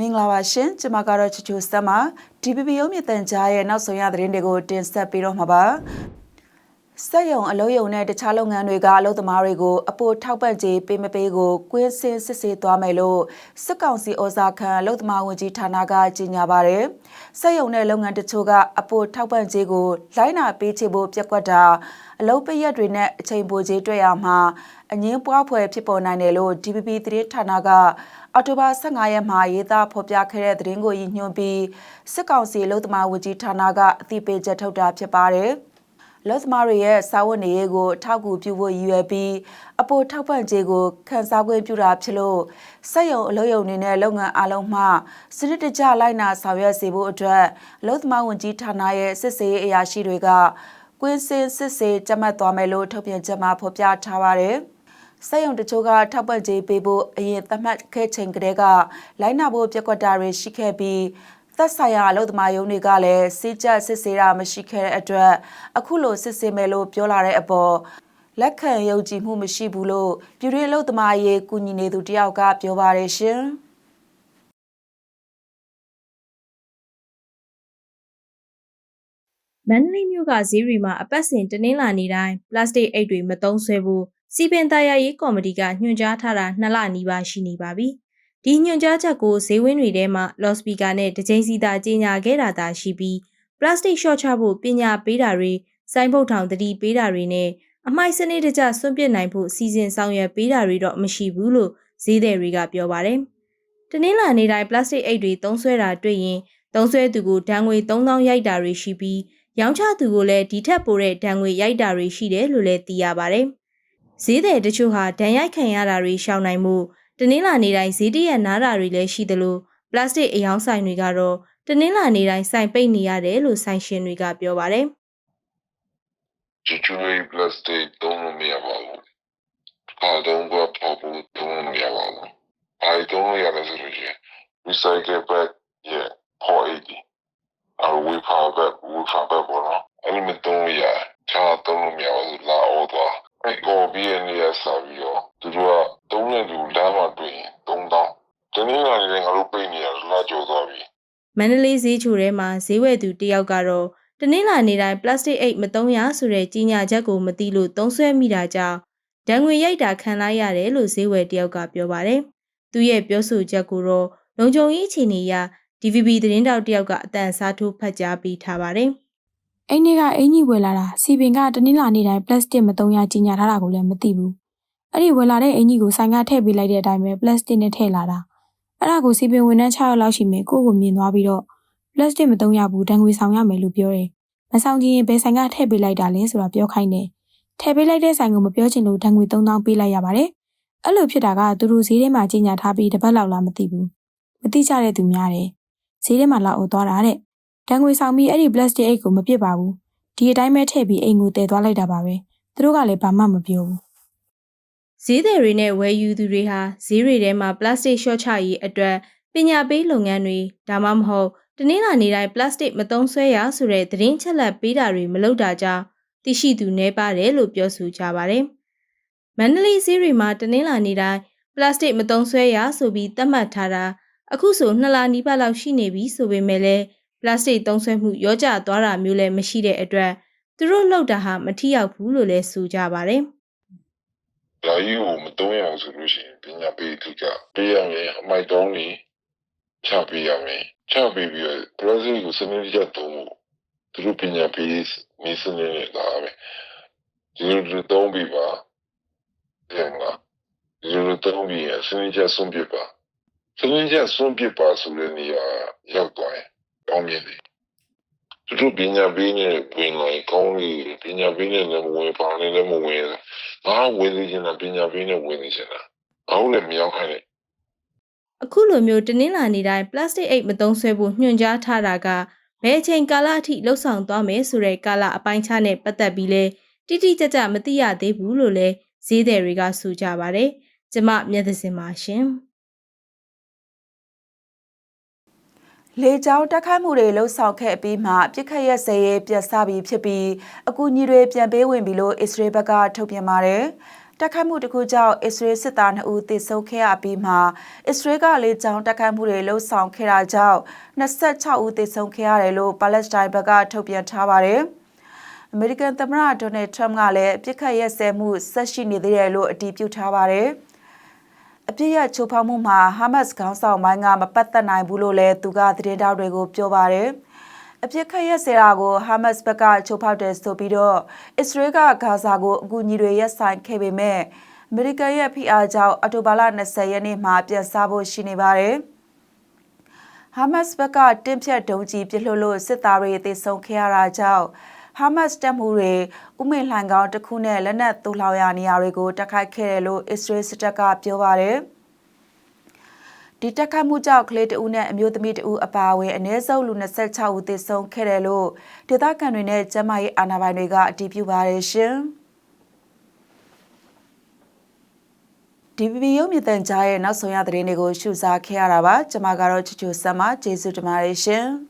မင်္ဂလာပါရှင်ကျွန်မကတော့ချူချူစမ်းပါ DPP ရုံးမြင့်တန်ကြားရဲ့နောက်ဆုံးရသတင်းတွေကိုတင်ဆက်ပေးတော့မှာပါ စက်ရုံအလုပ်ရုံနဲ့တခြားလုပ်ငန်းတွေကအလုပ်သမားတွေကိုအပိုထောက်ပံ့ကြေးပေးမပေးကိုကွင်းစင်စစ်ဆေးသွားမယ်လို့စစ်ကောင်စီဩဇာခံအလုပ်သမားဝန်ကြီးဌာနကကြေညာပါတယ်။စက်ရုံနဲ့လုပ်ငန်းတချို့ကအပိုထောက်ပံ့ကြေးကိုလိုင်းနာပေးချေဖို့ပြက်ကွက်တာအလုပ်ပရက်တွေနဲ့အချိန်ပိုကြေးတွေ့ရမှာအငင်းပွားဖွယ်ဖြစ်ပေါ်နိုင်တယ်လို့ DPP သတင်းဌာနကအော်တိုဘာ15ရက်မှာရေးသားဖော်ပြခဲ့တဲ့သတင်းကိုရည်ညွှန်းပြီးစစ်ကောင်စီအလုပ်သမားဝန်ကြီးဌာနကအသိပေးချက်ထုတ်တာဖြစ်ပါတယ်။ လက်သမားတွေရဲ့စာဝတ်နေရေးကိုထောက်ကူပြုဖို့ရည်ရွယ်ပြီးအပိုထောက်ပံ့ကြေးကိုခန်းစားခွင့်ပြုတာဖြစ်လို့စက်ရုံအလုပ်ရုံတွေနဲ့လုပ်ငန်းအလုံးမှစနစ်တကျလိုက်နာဆောင်ရွက်စေဖို့အတွက်အလုပ်သမားဝန်ကြီးဌာနရဲ့စစ်ဆေးရေးအရာရှိတွေကကွင်းစင်စစ်ဆေးကြမှတ်သွားမယ်လို့ထုတ်ပြန်ချက်မှာဖော်ပြထားပါတယ်။စက်ရုံတချို့ကထောက်ပံ့ကြေးပေးဖို့အရင်သတ်မှတ်ခဲ့ချိန်ကတည်းကလိုင်းနာဖို့ပြက်ကွက်တာတွေရှိခဲ့ပြီး သက်ဆိုင်ရာအလုပ်သမားယုံတွေကလည်းစစ်ကြစစ်ဆေးတာမရှိခဲ့တဲ့အတွက်အခုလိုစစ်ဆေးမယ်လို့ပြောလာတဲ့အပေါ်လက်ခံယုံကြည်မှုမရှိဘူးလို့ပြည်တွင်းအလုပ်သမားရေးကူညီနေသူတယောက်ကပြောပါတယ်ရှင်။မန္တလေးမြို့ကဈေးတွေမှာအပတ်စဉ်တနင်္လာနေ့တိုင်းပလတ်စတစ်အိတ်တွေမသုံးဆွဲဖို့စီပင်သားရရေးကော်မတီကညွှန်ကြားထားတာနှစ်လနီးပါးရှိနေပါပြီ။ ဒီညွှန်ကြားချက်ကိုဈေးဝင်းတွေထဲမှာလော့စပီကာနဲ့တကြိမ်စီသာကြေညာခဲ့တာသာရှိပြီးပလတ်စတစ်ရှော့ချဖို့ပညာပေးတာတွေစိုင်းပုတ်ထောင်တတိပေးတာတွေနဲ့အမိုက်စနစ်တကျစွန့်ပစ်နိုင်ဖို့စီစဉ်ဆောင်ရွက်ပေးတာတွေတော့မရှိဘူးလို့ဈေးသည်တွေကပြောပါတယ်။တနင်္လာနေ့တိုင်းပလတ်စတစ်အိတ်တွေသုံးဆွဲတာတွေ့ရင်သုံးဆွဲသူကိုဒဏ်ငွေ3000ရိုက်တာတွေရှိပြီးရောင်းချသူကိုလည်းဒီထက်ပိုတဲ့ဒဏ်ငွေရိုက်တာတွေရှိတယ်လို့လည်းသိရပါဗျ။ဈေးသည်တချို့ဟာဒဏ်ရိုက်ခံရတာတွေရှောင်နိုင်မှု တနင်္လာနေ့တိုင်းဈေးတရက်နားတာတွေလည်းရှိသလိုပလတ်စတစ်အယောင်ဆိုင်တွေကတော့တနင်္လာနေ့တိုင်းစိုင်ပိတ်နေရတယ်လို့ဆိုင်ရှင်တွေကပြောပါတယ်ချူချူရေးပလတ်စတစ်သုံးလို့မရပါဘူး။ကာတုံးကပေါ်ဖို့သုံးလို့မရပါဘူး။အဲဒီသုံးလို့ရတယ်ဆိုလို့ရှိရင် recycle bag ရဲ့ 480အဲဝေဖာဘက်ဝေဖာဘက်ပေါ်တော့အဲ့ဒီမသုံးလို့ရချာသုံးလို့မရဘူးလာအောတော့အဲ့ကောဘီရဲ့နေရာစာပြီးတော့သူတို့ကသုံးတဲ့လူလမ်းမှာတွေ့ရင်3000တ နင်္လာနေ့ငါတို့ပိတ်နေရလာကြော်သွားပြီ။မန္တလေးဈေးချိုထဲမှာဈေးဝယ်သူတယောက်ကတော့တနင်္လာနေ့တိုင်းပလတ်စတစ်အိတ်မသုံးရဆိုတဲ့ကြီးညာချက်ကိုမသိလို့သုံးဆွဲမိတာကြောင့်ဒဏ်ငွေရိုက်တာခံလိုက်ရတယ်လို့ဈေးဝယ်တယောက်ကပြောပါတယ်။သူရဲ့ပြောဆိုချက်ကိုတော့လုံခြုံရေးအခြေအနေအရ DVB သတင်းတောက်တယောက်ကအတန်စားထိုးဖတ်ကြားပေးထားပါတယ်။အိမ်ထဲကအင်ကြီးဝယ်လာတာစီပင်ကတနင်္လာနေ့တိုင်းပလတ်စတစ်မသုံးရကြီးညာထားတာကိုလည်းမသိဘူးအဲ့ဒီဝယ်လာတဲ့အင်ကြီးကိုဆိုင်ကထည့်ပေးလိုက်တဲ့အတိုင်းပဲပလတ်စတစ်နဲ့ထည့်လာတာ အဲ့ဒါကိုစီပင်ဝန်ထမ်း6ယောက်လောက်ရှိမယ်ကိုယ့်ကိုမြင်သွားပြီးတော့ပလတ်စတစ်မသုံးရဘူးဒဏ်ငွေဆောင်ရမယ်လို့ပြောတယ်မဆောင်ချင်ရင်ဘယ်ဆိုင်ကထည့်ပေးလိုက်တာလဲဆိုတာပြောခိုင်းတယ်ထည့်ပေးလိုက်တဲ့ဆိုင်ကမပြောချင်လို့ဒဏ်ငွေ3000ပေးလိုက်ရပါတယ်အဲ့လိုဖြစ်တာကသူတို့ဈေးထဲမှာကြီးညာထားပြီးတစ်ပတ်လောက်လားမသိဘူးမသိကြတဲ့သူများတယ်ဈေးထဲမှာလာအိုသွားတာတဲ့ဒဏ်ငွေဆောင်ပြီးအဲ့ဒီပလတ်စတစ်အိတ်ကိုမပစ်ပါဘူးဒီအတိုင်းပဲထည့်ပြီးအိမ်ကိုတည်သွားလိုက်တာပါပဲသူတို့ကလည်းဘာမှမပြောဘူး ဈေးသည်တွေနဲ့ဝယ်ယူသူတွေဟာဈေးတွေထဲမှာပလတ်စတစ်ရှော့ချရေးအတွက်ပညာပေးလုပ်ငန်းတွေဒါမှမဟုတ်တနင်္လာနေ့တိုင်းပလတ်စတစ်မသုံးဆွဲရဆိုတဲ့သတင်းချက်လက်ပေးတာတွေမလုပ်တာကြောင့်သိရှိသူနှဲပါတယ်လို့ပြောဆိုကြပါတယ်။မန္တလေးဈေးတွေမှာတနင်္လာနေ့တိုင်းပလတ်စတစ်မသုံးဆွဲရဆိုပြီးသတ်မှတ်ထားတာအခုဆိုနှစ်လနီးပါးလောက်ရှိနေပြီဆိုပေမဲ့လည်းပလတ်စတစ်သုံးဆွဲမှုရောကျသွားတာမျိုးလည်းမရှိတဲ့အတွက်သူတို့လှုပ်တာဟာမထိရောက်ဘူးလို့လည်းဆိုကြပါတယ်။ လာယူကိုမသုံးရအောင်ဆိုလို့ရှိရင်ပညာပေးသူကပေးရမယ်အမိုက်တောင်းနေချပေးရမယ်ချပေးပြီးတော့ပရိုဇက်ကိုစနစ်တကျသုံးဖို့သူတို့ပညာပေးနေစနစ်နဲ့လာပဲဒီလိုသုံးပြီးပါပြန်လာဒီလိုသုံးပြီးစနစ်ကျဆုံးပြပါစနစ်ကျဆုံးပြပါဆိုတဲ့နေရာရောက်သွားရင်ကောင်းမြင်တယ် သူတို့ပညာပေးနေဝင်လာကောင်းပြီပညာပေးနေလည်းမဝင်ပါနဲ့လည်းမဝင်ငါဝင်နေချင်တာပညာပေးနေဝင်နေချင်တာအောက်လည်းမရောက်ခိုင်းနဲ့အခုလိုမျိုးတနင်္လာနေ့တိုင်းပလတ်စတစ်အိတ်မသုံးဆွဲဖို့ညွှန်ကြားထားတာကဘယ်အချိန်ကာလအထိလှုပ်ဆောင်သွားမယ်ဆိုတဲ့ကာလအပိုင်းခြားနဲ့ပတ်သက်ပြီးလဲတိတိကျကျမသိရသေးဘူးလို့လဲဈေးသည်တွေကဆိုကြပါတယ်။ကျမမျက်သစင်ပါရှင်။ လေကြောင်းတက်ခိုက်မှုတွေလှုပ်ဆောင်ခဲ့အပြီးမှပြစ်ခတ်ရက်စဲရေးပြတ်စပြီးဖြစ်ပြီးအကူအညီတွေပြန်ပေးဝင်ပြီလို့အစ္စရေးဘက်ကထုတ်ပြန်ပါတယ်တက်ခတ်မှုတစ်ခုကြောင့်အစ္စရေးစစ်သား2ဦးသေဆုံးခဲ့ရပြီးမှအစ္စရေးကလေကြောင်းတက်ခတ်မှုတွေလှုံ့ဆော်ခဲ့တာကြောင့်26ဦးသေဆုံးခဲ့ရတယ်လို့ပါလက်စတိုင်းဘက်ကထုတ်ပြန်ထားပါတယ်။အမေရိကန်သမ္မတဒေါ်နယ်ထရမ့်ကလည်းပြစ်ခတ်ရက်စဲမှုဆက်ရှိနေသေးတယ်လို့အတည်ပြုထားပါတယ်။အ ပြစ်ရချိုးဖောက်မှုမှာဟာမတ်စ်ခေါင်းဆောင်ပိုင်းကမပတ်သက်နိုင်ဘူးလို့လည်းသူကသတင်းတောက်တွေကိုပြောပါတယ်။အပြစ်ခတ်ရက်စဲတာကိုဟာမတ်စ်ဘက်ကချိုးဖောက်တယ်ဆိုပြီးတော့အစ္စရေးကဂါဇာကိုအကူအညီတွေရက်ဆိုင်ခဲ့ပေမဲ့အမေရိကန်ရဲ့ဖိအားကြောင့်အော်တိုဘာလ20ရက်နေ့မှာပြန်စားဖို့ရှိနေပါတယ်။ဟာမတ်စ်ဘက်ကတင်းဖြတ်ဒုံးကြီးပြစ်လွှတ်လို့စစ်သားတွေသေဆုံးခဲ့ရတာကြောင့် ဟာမတ်စ်တပ်မှုတွေဥမေလှန်ကောင်းတစ်ခုနဲ့လက်နက်သိုးလှောင်ရနေရာတွေကိုတိုက်ခိုက်ခဲ့တယ်လို့အစ္စရေးစစ်တပ်ကပြောပါတယ်။ဒီတက်ခတ်မှုကြောင့်ကလေးတဦးနဲ့အမျိုးသမီးတဦးအပါအဝင်အ ਨੇ စုံလူ26ဦးသေဆုံးခဲ့တယ်လို့ဒေသခံတွေနဲ့ကျန်းမာရေးအာဏာပိုင်တွေကအတည်ပြုပါတယ်ရှင်။ DPP ရုပ်မြင်သံကြားရဲ့နောက်ဆုံးရသတင်းတွေကိုရှုစားခဲ့ရတာပါကျွန်မကတော့ချူချူဆက်မကျေးဇူးတင်ပါတယ်ရှင်။